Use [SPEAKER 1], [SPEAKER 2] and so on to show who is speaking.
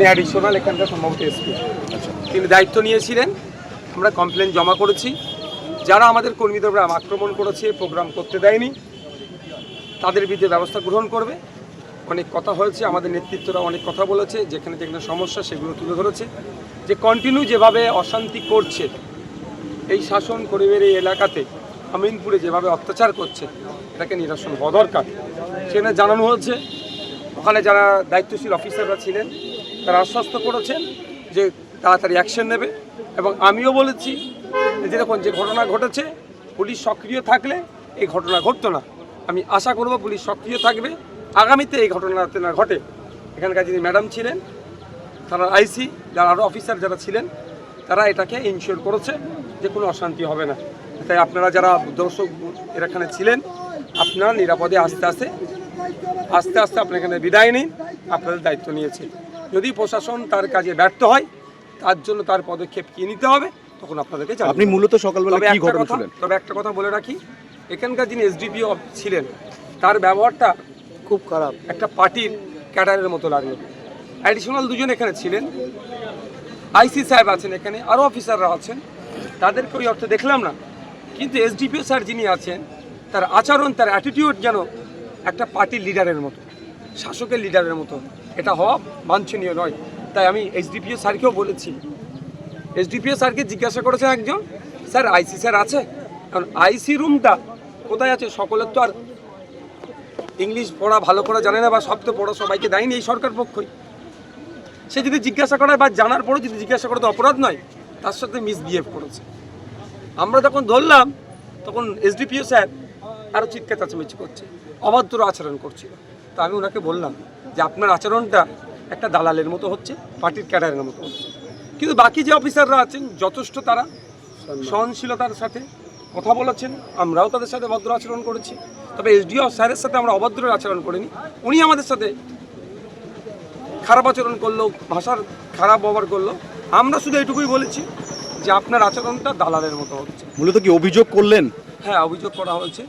[SPEAKER 1] উনি অ্যাডিশনাল এখানকার সম্ভবত এসপি তিনি দায়িত্ব নিয়েছিলেন। আমরা কমপ্লেন জমা করেছি। যারা আমাদের কর্মীদের উপর আক্রমণ করেছে প্রোগ্রাম করতে দেয়নি, তাদের বিরুদ্ধে ব্যবস্থা গ্রহণ করবে। অনেক কথা হয়েছে, আমাদের নেতৃত্বরা অনেক কথা বলেছে, যেখানে যেখানে সমস্যা সেগুলো তুলে ধরেছে। যে কন্টিনিউ যেভাবে অশান্তি করছে, এই শাসন করিবের এই এলাকাতে, আমিনপুরে যেভাবে অত্যাচার করছে, এটাকে নিরসন হওয়া দরকার। সেখানে জানানো হয়েছে, ওখানে যারা দায়িত্বশীল অফিসাররা ছিলেন তারা আশ্বস্ত করেছেন যে তাড়াতাড়ি অ্যাকশন নেবে। এবং আমিও বলেছি যে দেখুন, যে ঘটনা ঘটেছে, পুলিশ সক্রিয় থাকলে এই ঘটনা ঘটতো না। আমি আশা করব পুলিশ সক্রিয় থাকবে। আগামীতে এই ঘটনাতে না ঘটে, এখানকার যিনি ম্যাডাম ছিলেন তারা আইসি, যারা আরও অফিসার যারা ছিলেন, তারা এটাকে ইনশিওর করেছে যে কোনো অশান্তি হবে না। তাই আপনারা যারা দর্শক এর এখানে ছিলেন, আপনারা নিরাপদে আস্তে আস্তে আস্তে আস্তে আপনার এখানে বিদায় নিন, আপনাদের দায়িত্ব নিয়েছে। যদি প্রশাসন তার কাজে ব্যর্থ হয় তার জন্য তার পদক্ষেপ কী নিতে হবে তখন আপনাদেরকে।
[SPEAKER 2] আপনি মূলত সকালবেলা কি ঘটনা শুনলেন?
[SPEAKER 1] তবে একটা কথা বলে রাখি এখানকার যিনি এসডিপিও ছিলেন তার ব্যবহারটা খুব খারাপ। একটা পার্টির ক্যাডারের মতো লাগল। অ্যাডিশনাল দুজন এখানে ছিলেন। আইসি সাহেব আছেন এখানে আরও অফিসাররা আছেন। তাদেরকে ওই অর্থে দেখলাম না। কিন্তু এসডিপিও স্যার যিনি আছেন তার আচরণ তার অ্যাটিটিউড যেন একটা পার্টির লিডারের মতো। শাসকের লিডারের মতো। এটা হওয়া বাঞ্ছনীয় নয়। তাই আমি এসডিপিও স্যারকেও বলেছি। এসডিপিও স্যারকে জিজ্ঞাসা করেছে একজন, স্যার, আইসি স্যার আছে? কারণ আইসি রুমটা কোথায় আছে? সকলের তো আর ইংলিশ পড়া ভালো করে জানে না বা শব্দ পড়া সবাইকে দেয়নি এই সরকার পক্ষই। সে যদি জিজ্ঞাসা করে বা জানার পরেও যদি জিজ্ঞাসা করে তো অপরাধ নয়, তার সাথে মিসবিহেভ করেছে। আমরা যখন ধরলাম, তখন এসডিপিও স্যার আরও চিৎকার চাচামেচি করছে অভদ্র আচরণ করছিল। তা আমি ওনাকে বললাম যে আপনার আচরণটা একটা দালালের মতো হচ্ছে পার্টির ক্যাডারের মতো হচ্ছে। কিন্তু বাকি যে অফিসাররা আছেন যথেষ্ট তারা সহনশীলতার সাথে কথা বলেছেন আমরাও তাদের সাথে ভদ্র আচরণ করেছি। তবে এসডিও স্যারের সাথে আমরা অভদ্র আচরণ করিনি উনি আমাদের সাথে খারাপ আচরণ করল ভাষার খারাপ ব্যবহার করল। আমরা শুধু এটুকুই বলেছি যে আপনার আচরণটা দালালের মতো হচ্ছে।
[SPEAKER 2] মূলত কি অভিযোগ করলেন?
[SPEAKER 1] হ্যাঁ অভিযোগ করা হয়েছে।